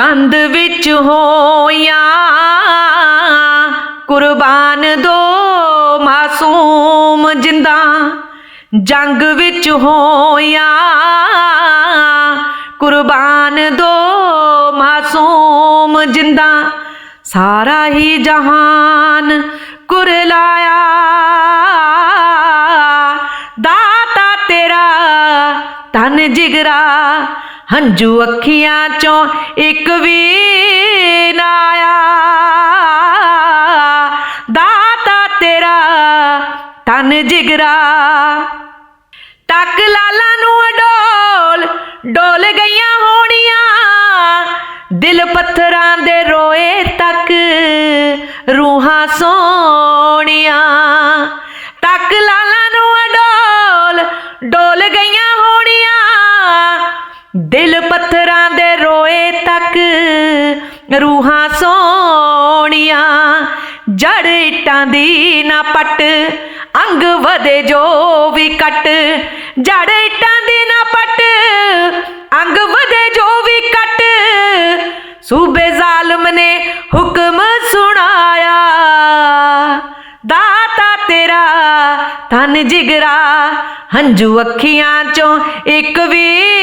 ਕੰਧ ਵਿੱਚ ਹੋਇਆ ਕੁਰਬਾਨ ਦੋ ਮਾਸੂਮ ਜਿੰਦਾ ਜੰਗ ਵਿੱਚ ਹੋਇਆ ਕੁਰਬਾਨ ਦੋ ਮਾਸੂਮ ਜਿੰਦਾ ਸਾਰਾ ਹੀ ਜਹਾਨ ਕੁਰਲਾਇਆ ਦਾਤਾ ਤੇਰਾ ਤਨ ਜਿਗਰਾ ਹੰਝੂ ਅੱਖੀਆਂ ਚੋਂ ਇੱਕ ਵੀ ਨਾ ਆਇਆ। ਦਾਤਾ ਤੇਰਾ ਤਨ ਜਿਗਰਾ। ਤੱਕ ਲਾਲਾ ਨੂੰ ਅਡੋਲ, ਡੋਲ ਗਈਆਂ ਹੋਣੀਆਂ। ਦਿਲ ਪੱਥਰਾਂ ਦੇ ਰੋਏ ਤੱਕ ਰੂਹਾਂ ਸੋ ਰੂਹਾਂ ਸੋਹਣੀਆਂ ਜੜ ਇੱਟਾਂ ਦੀ ਨਾ ਪੱਟ, ਅੰਗ ਵਧੇ ਜੋ ਵੀ ਕੱਟ। ਜੜ ਇੱਟਾਂ ਦੀ ਨਾ ਪੱਟ, ਅੰਗ ਵਧੇ ਜੋ ਵੀ ਕੱਟ। ਸੂਬੇ ਜ਼ਾਲਮ ਨੇ ਹੁਕਮ ਸੁਣਾਇਆ, ਦਾਤਾ ਤੇਰਾ ਤਨ ਜਿਗਰਾ, ਹੰਝੂ ਅੱਖੀਆਂ ਚੋਂ ਇੱਕ ਵੀ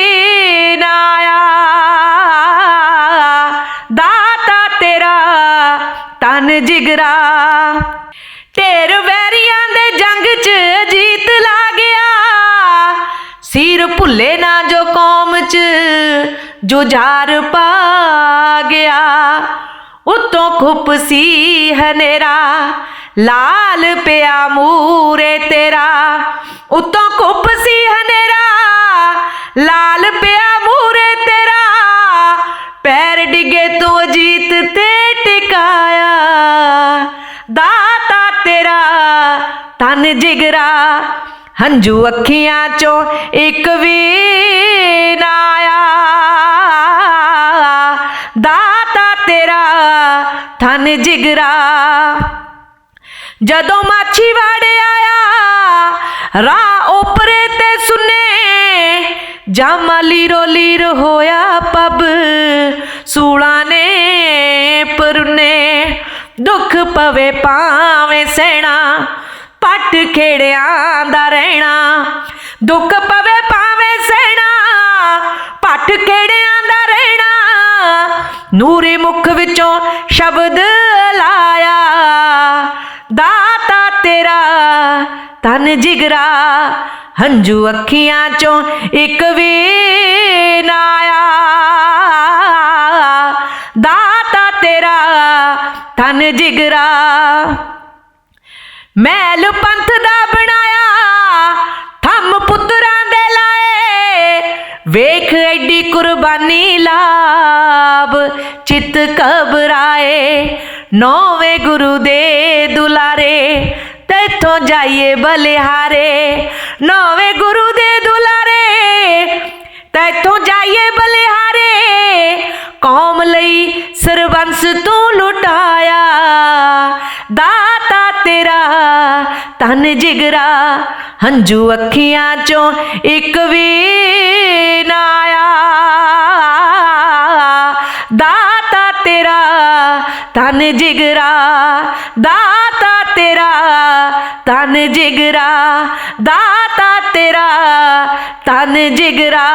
ਤਨ ਜਿਗਰਾ। ਢੇਰ ਵੈਰੀਆਂ ਦੇ ਜੰਗ 'ਚ ਜੀਤ ਲਾ ਗਿਆ। ਸਿਰ ਭੁੱਲੇ ਨਾ ਜੋ ਕੌਮ 'ਚ ਜੁਝਾਰ ਪਾ ਗਿਆ। ਉਤੋਂ ਖੁੱਪ ਸੀ ਹਨੇਰਾ, ਲਾਲ ਪਿਆ ਮੂਰੇ ਤੇਰਾ। ਉਤੋਂ ਖੁੱਪ ਤਨ ਜਿਗਰਾ, ਹੰਝੂ ਅੱਖੀਆਂ ਚੋਂ ਇੱਕ ਵੀ ਨਾ ਆਇਆ। ਦਾਤਾ ਤੇਰਾ ਤਨ ਜਿਗਰਾ, ਜਦੋਂ ਮਾਛੀ ਵਾੜੇ ਆਇਆ, ਰਾਹ ਉਪਰੇ ਤੇ ਸੁਨੇ, ਜਾਮਾ ਲੀਰੋ ਲੀਰ ਹੋਇਆ ਪਬ, ਸੂਲਾਂ ਨੇ ਪਰਨੇ, ਦੁੱਖ ਪਵੇ ਪਾਵੇਂ ਸੈਣਾ ਖੇੜਿਆਂ ਦਾ ਰਹਿਣਾ, ਦੁੱਖ ਪਵੇ ਪਾਵੇਂ ਸਹਿਣਾ, ਪੱਟ ਖੇੜਿਆਂ ਦਾ ਰਹਿਣਾ, ਨੂਰੇ ਮੁਖ ਵਿੱਚੋਂ ਸ਼ਬਦ ਲਾਇਆ, ਦਾਤਾ ਤੇਰਾ ਤਨ ਜਿਗਰਾ, ਹੰਝੂ ਅੱਖੀਆਂ ਚੋਂ ਇੱਕ ਵੀ ਨਾ ਆਇਆ। ਦਾਤਾ ਤੇਰਾ ਤਨ ਜਿਗਰਾ ਮੈਲ ਪੰਥ ਦਾ ਬਣਾਇਆ। ਥੰਮ ਪੁੱਤਰਾਂ ਦੇ ਲਾਏ। ਵੇਖ ਐਡੀ ਕੁਰਬਾਨੀ ਲਾਭ। ਚਿਤ ਘਬਰਾਏ। ਨੌਵੇਂ ਗੁਰੂ ਦੇ ਦੁਲਾਰੇ ਤੇਥੋਂ ਜਾਈਏ ਬਲਿਹਾਰੇ। ਨੌਵੇਂ ਗੁਰੂ ਦੇ ਦੁਲਾਰੇ ਤੇਥੋਂ ਜਾਈਏ ਬਲਿਹਾਰੇ। ਕੌਮ ਲਈ ਸਰਬੰਸ ਤੂੰ ਤਨ ਜਿਗਰਾ ਹੰਝੂ ਅੱਖੀਆਂ ਚੋਂ ਇੱਕ ਵੀ ਨਾ ਆਇਆ ਦਾਤਾ ਤੇਰਾ ਤਨ ਜਿਗਰਾ ਦਾਤਾ ਤੇਰਾ ਤਨ ਜਿਗਰਾ ਦਾਤਾ ਤੇਰਾ ਤਨ ਜਿਗਰਾ